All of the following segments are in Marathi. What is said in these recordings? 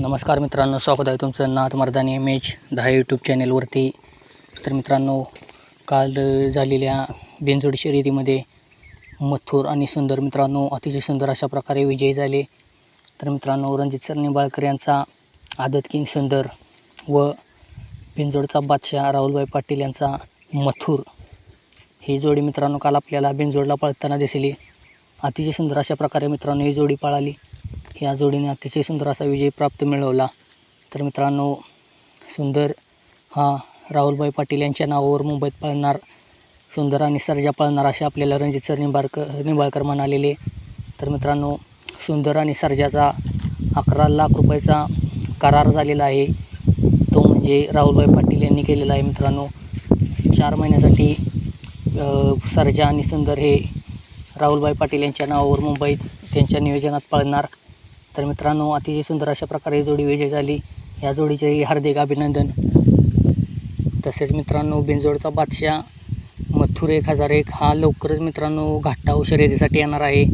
नमस्कार मित्रांनो स्वागत आहे तुमचं नाथ मर्दानी इमेज दहा यूट्यूब चॅनेलवरती तर मित्रांनो काल झालेल्या बिनजोड शर्यतीमध्ये मथुर आणि सुंदर मित्रांनो अतिशय सुंदर अशा प्रकारे विजयी झाले. तर मित्रांनो रणजित सर निंबाळकर यांचा आदत किंग सुंदर व बिनजोडचा बादशाह राहुलभाई पाटील यांचा मथुर. ही जोडी मित्रांनो काल आपल्याला बिनजोडला पळताना दिसली. अतिशय सुंदर अशा प्रकारे मित्रांनो ही जोडी पळाली. या जोडीने अतिशय सुंदर असा विजय प्राप्त मिळवला. तर मित्रांनो सुंदर हा राहुलभाई पाटील यांच्या नावावर मुंबईत पळणार सुंदर आणि सर्जा पळणार असे आपल्याला रणजित सर निंबाळकर निंबाळकर म्हणालेले. तर मित्रांनो सुंदर आणि सर्जाचा अकरा लाख रुपयाचा करार झालेला आहे. तो म्हणजे राहुलभाई पाटील यांनी केलेला आहे मित्रांनो. चार महिन्यासाठी सर्जा आणि सुंदर हे राहुलभाई पाटील यांच्या नावावर मुंबईत त्यांच्या नियोजनात पळणार. तर मित्रांनो अतिशय सुंदर अशा प्रकारे जोडी विजय झाली. या जोडीचे हार्दिक अभिनंदन. तसेच मित्रांनो बिनजोडचा बादशाह मथुर एक हजार एक हा लवकरच मित्रांनो घाटाव शर्यतीसाठी येणार आहे.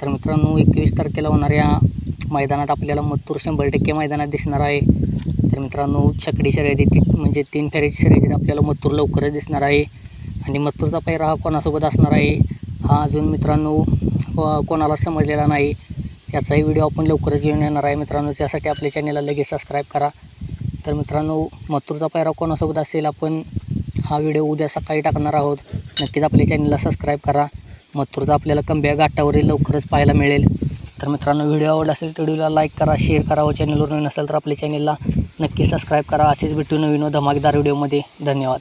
तर मित्रांनो एकवीस तारखेला होणाऱ्या मैदानात आपल्याला मथुर शंभर टक्के मैदानात दिसणार आहे. तर मित्रांनो छकडी शर्यती म्हणजे तीन फेऱ्याची शर्यतीत आपल्याला मथुर लवकरच दिसणार आहे. आणि मथुरचा पैरा हा कोणासोबत असणार आहे? हा अजून मित्रांनो कोणाला समजलेला नाही. याचाही व्हिडिओ आपण लवकरच घेऊन येणार आहे. मित्रांनो त्यासाठी आपल्या चॅनलला लगेच सबस्क्राईब करा. तर मित्रांनो मथुरचा पायरा कोणासोबत असेल आपण हा व्हिडिओ उद्या सकाळी टाकणार आहोत. नक्कीच आपल्या चॅनलला सबस्क्राईब करा. मथुरचा आपल्याला कंब्या घाटावरील लवकरच पाहायला मिळेल. तर मित्रांनो व्हिडिओ आवडला असेल तर व्हिडिओला लाईक करा शेअर करा. व चॅनलवर नवीन असेल तर आपल्या चॅनलला नक्की सबस्क्राईब करा. असेच भेटू नवीन व धमाकेदार व्हिडिओमध्ये धन्यवाद.